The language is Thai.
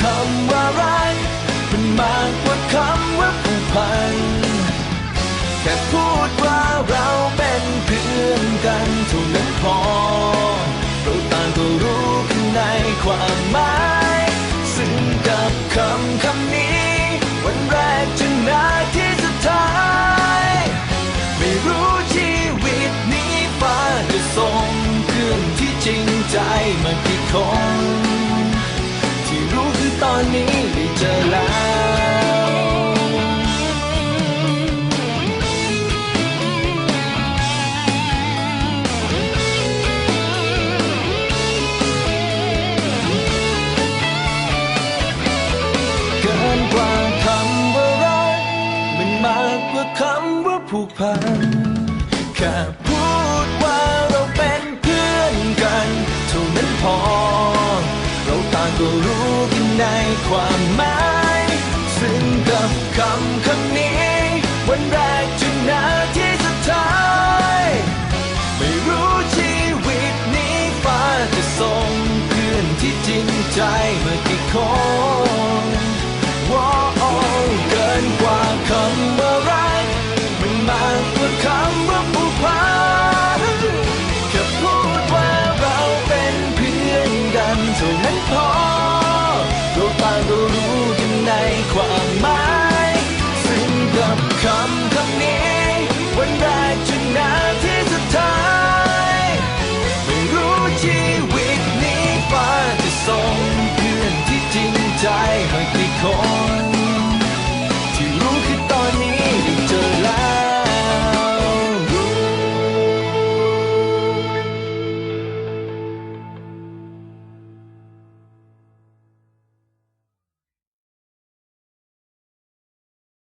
คำว่ารักเป็นมากกว่าคำว่าผูกพันแค่พูดว่าเราเป็นเพื่อนกันเท่านั้นพอเราต่างก็รู้กันในความหมาย อนนี้ได้เจอแล้วเกินกว่าคำว่ารักมันมากกว่าคำว่าผูกพันแค่พูดว่าเราเป็นเพื่อนกันเท่านั้นพอ เราต่างก็รู้ ความหมายซึ่งกับคำคำนี้ วันแรกจนนาที่สุดท้าย ไม่รู้ชีวิตนี้ฟ้าจะส่งเพื่อนที่จริงใจเมื่อกี่คน